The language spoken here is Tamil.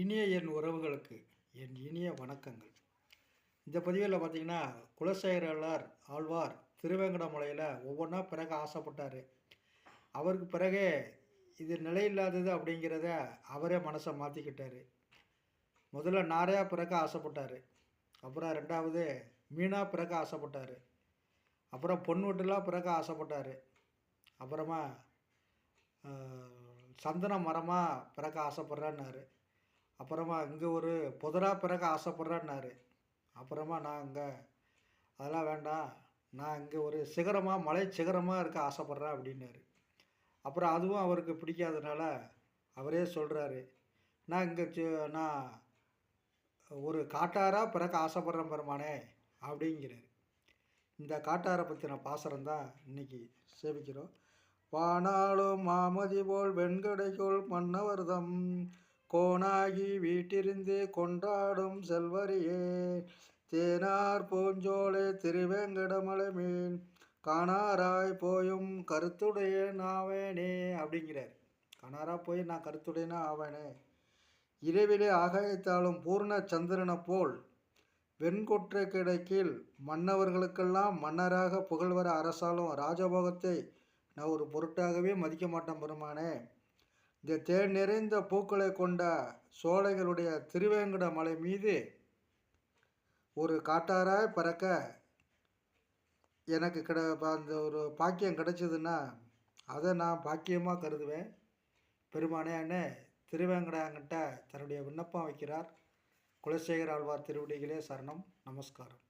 இனிய என் உறவுகளுக்கு என் இனிய வணக்கங்கள். இந்த பதிவில் பார்த்தீங்கன்னா குலசேகரலார் ஆழ்வார் திருவேங்கடமலையில் ஒவ்வொன்றா பிறகு ஆசைப்பட்டார். அவருக்கு பிறகு இது நிலையில்லாதது அப்படிங்கிறத அவரே மனசை மாற்றிக்கிட்டார் முதல்ல நாரையா பிறக்க ஆசைப்பட்டார். அப்புறம் ரெண்டாவது மீனாக பிறக்க ஆசைப்பட்டார். அப்புறம் பொன் பொன்வெட்டுலாம் பிறக்க ஆசைப்பட்டார். அப்புறமா சந்தன மரமாக பிறக்க ஆசைப்பட்றேன்னாரு. அப்புறமா இங்கே ஒரு புதராக பிறக்க ஆசைப்பட்றேன்னாரு. அப்புறமா நான் இங்கே அதெல்லாம் வேண்டாம். நான் இங்கே ஒரு சிகரமாக மலை சிகரமாக இருக்க ஆசைப்பட்றேன் அப்படின்னாரு. அப்புறம் அதுவும் அவருக்கு பிடிக்காதனால அவரே சொல்கிறாரு நான் இங்கே நான் ஒரு காட்டாராக பிறக்க ஆசைப்பட்றேன் பெருமானே அப்படிங்கிறாரு. இந்த காட்டாரை பற்றின பாசரம் தான் இன்னைக்கு சேவிக்கிறோம் வானாலும் மாமதி போல் வெண்கடைக்குள் மன்னவர்தம் கோணாகி வீட்டிருந்து கொண்டாடும் செல்வரியே தேனார் பூஞ்சோலை திருவேங்கடமலை மீன் காணாராய் போயும் கருத்துடைய நாவேனே அப்படிங்கிறார். காணாரா போய் நான் கருத்துடையனா ஆவேனே இரவிலே ஆகாயத்தாலும் பூர்ண சந்திரனை போல் வெண்கொற்றை கிடைக்கில் மன்னவர்களுக்கெல்லாம் மன்னராக புகழ்வர அரசாலும் ராஜபோகத்தை நான் ஒரு பொருட்டாகவே மதிக்க மாட்டேன் பெருமானே. இந்த தேன் நிறைந்த பூக்களை கொண்ட சோலைகளுடைய திருவேங்கட மலை மீது ஒரு காட்டாராய் பறக்க எனக்கு கிட அந்த ஒரு பாக்கியம் கிடைச்சதுன்னா அதை நான் பாக்கியமாக கருதுவேன். பெருமானையானே திருவேங்கடாங்கிட்ட தன்னுடைய விண்ணப்பம் வைக்கிறார். குலசேகர் ஆழ்வார் திருவடிகளே சரணம். நமஸ்காரம்.